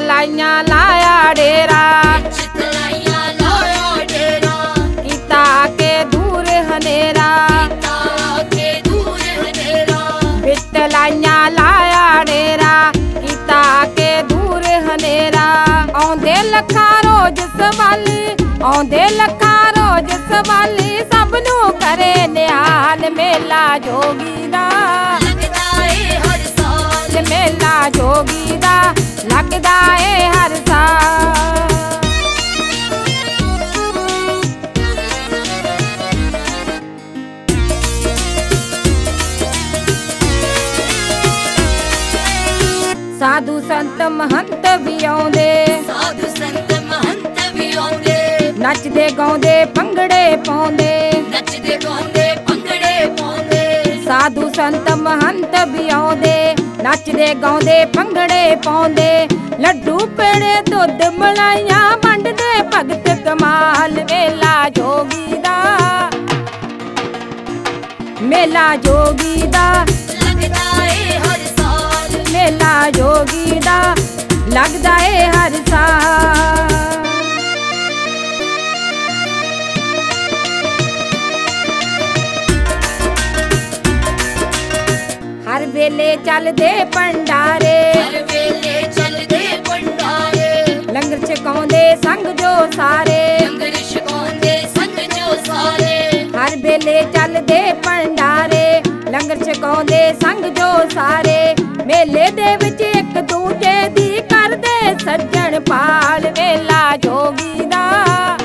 ਲਾਈਆਂ ਲਾਇਆ ਡੇਰਾ। ਕੀਤਾ ਕੇ ਦੂਰ ਹਨੇਰਾ। ਲਾਈਆਂ ਲਾਇਆ ਡੇਰਾ। ਕੀਤਾ ਕੇ ਦੂਰ ਹਨੇਰਾ। ਆਉਂਦੇ ਲੱਖਾਂ ਰੋਜ਼ ਸਵਾਲੀ ਆਉਂਦੇ ਲੱਖਾਂ ਰੋਜ਼ ਸਵਾਲੀ। ਸਭ ਨੂੰ ਕਰੇ ਨਿਹਾਲ ਮੇਲਾ ਜੋਗੀ ਦਾ। ਸੰਤ ਮਹੰਤ ਵੀ ਆਉਂਦੇ। ਸਾਧੂ ਸੰਤ ਮਹੰਤ ਵੀ ਆਉਂਦੇ। ਨੱਚਦੇ ਗਾਉਂਦੇ ਭੰਗੜੇ ਪਾਉਂਦੇ। ਨੱਚਦੇ ਗਾਉਂਦੇ ਭੰਗੜੇ ਪਾਉਂਦੇ। ਸਾਧੂ ਸੰਤ ਮਹੰਤ ਵੀ ਆਉਂਦੇ। ਨੱਚਦੇ ਗਾਉਂਦੇ ਭੰਗੜੇ ਪਾਉਂਦੇ। ਲੱਡੂ ਪੇੜੇ ਦੁੱਧ ਮਲਾਈਆਂ ਵੰਡਦੇ ਭਗਤ ਕਮਾਲ ਮੇਲਾ ਜੋਗੀ ਦਾ। ਮੇਲਾ ਜੋਗੀ ਦਾ। ਲੱਗਦਾ ਏ ਹਰ ਸਾਲ। ਹਰ ਵੇਲੇ ਚੱਲਦੇ ਭੰਡਾਰੇ। ਹਰ ਵੇਲੇ ਚੱਲਦੇ ਭੰਡਾਰੇ। ਲੰਗਰ ਛਕਾਉਂਦੇ ਸੰਗ ਜੋ ਸਾਰੇ। ਲੰਗਰ ਛਕਾਉਂਦੇ ਸੰਗ ਜੋ ਸਾਰੇ। ਹਰ ਵੇਲੇ ਚੱਲਦੇ ਭੰਡਾਰੇ। ਲੰਗਰ ਛਕਾਉਂਦੇ ਸੰਗ ਜੋ ਸਾਰੇ। ਮੇਲੇ ਦੇ ਵਿੱਚ ਇੱਕ ਦੂਜੇ ਸੱਜਣ ਪਾਲ ਮੇਲਾ ਜੋਗੀ ਦਾ।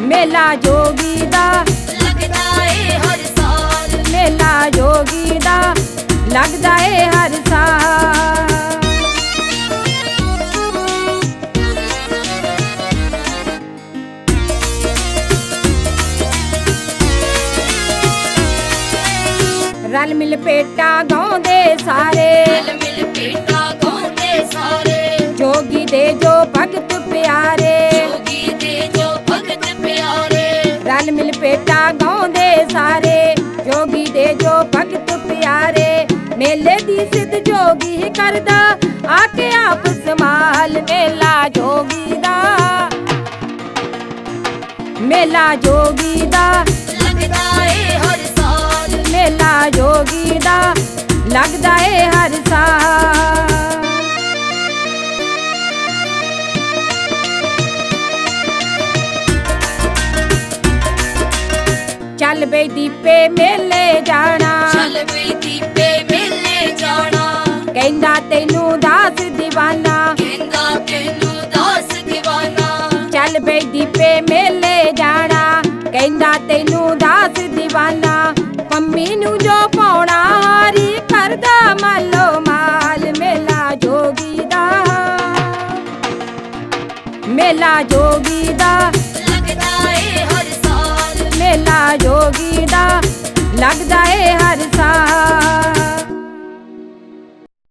ਮੇਲਾ ਜੋਗੀ ਦਾ। ਲੱਗਦਾ ਏ ਹਰ ਸਾਲ। ਮੇਲਾ ਜੋਗੀ ਦਾ। ਲੱਗਦਾ ਏ ਹਰ ਸਾਲ। ਰਲ ਮਿਲ ਪੇਟਾ ਗਾਉਂਦੇ ਸਾਰੇ। ਰਲ ਮਿਲ ਪੇਟਾ ਗਾਉਂਦੇ ਸਾਰੇ ਜੋਗੀ ਦੇ ਜੋ ਭਗਤ ਪਿਆਰੇ ਮੇਲੇ ਦੀ ਸਿੱਧ ਜੋਗੀ ਕਰਦਾ ਆ ਕੇ ਆਪ ਸੰਭਾਲ ਮੇਲਾ ਜੋਗੀ ਦਾ। ਮੇਲਾ ਜੋਗੀ ਦਾ। ਲੱਗਦਾ ਏ ਹਰ ਸਾਲ। ਮੇਲਾ ਜੋਗੀ ਚੱਲ ਬਈ ਦੀਪੇ ਮੇਲੇ ਜਾਣਾ। ਚੱਲ ਵੀ ਦੀਪੇ ਮੇਲੇ ਜਾਣਾ। ਕਹਿੰਦਾ ਤੈਨੂੰ ਦਾਸ ਦੀਵਾਨਾ। ਕਹਿੰਦਾ ਤੈਨੂੰ ਦਾਸ دیਵਾਨਾ ਚੱਲ ਬਈ ਦੀਪੇ ਮੇਲੇ ਜਾਣਾ। ਕਹਿੰਦਾ ਤੈਨੂੰ ਦਾਸ ਦੀਵਾਨਾ। ਪੰਮੀ ਨੂੰ ਜੋ ਪਾਉਣਾ ਹਾਰੀ ਕਰਦਾ ਮਾਲੋ ਮਾਲ। ਮੇਲਾ ਜੋਗੀ ਦਾ। ਮੇਲਾ ਜੋਗੀ ਦਾ। ਸਾਲ ਮੇਲਾ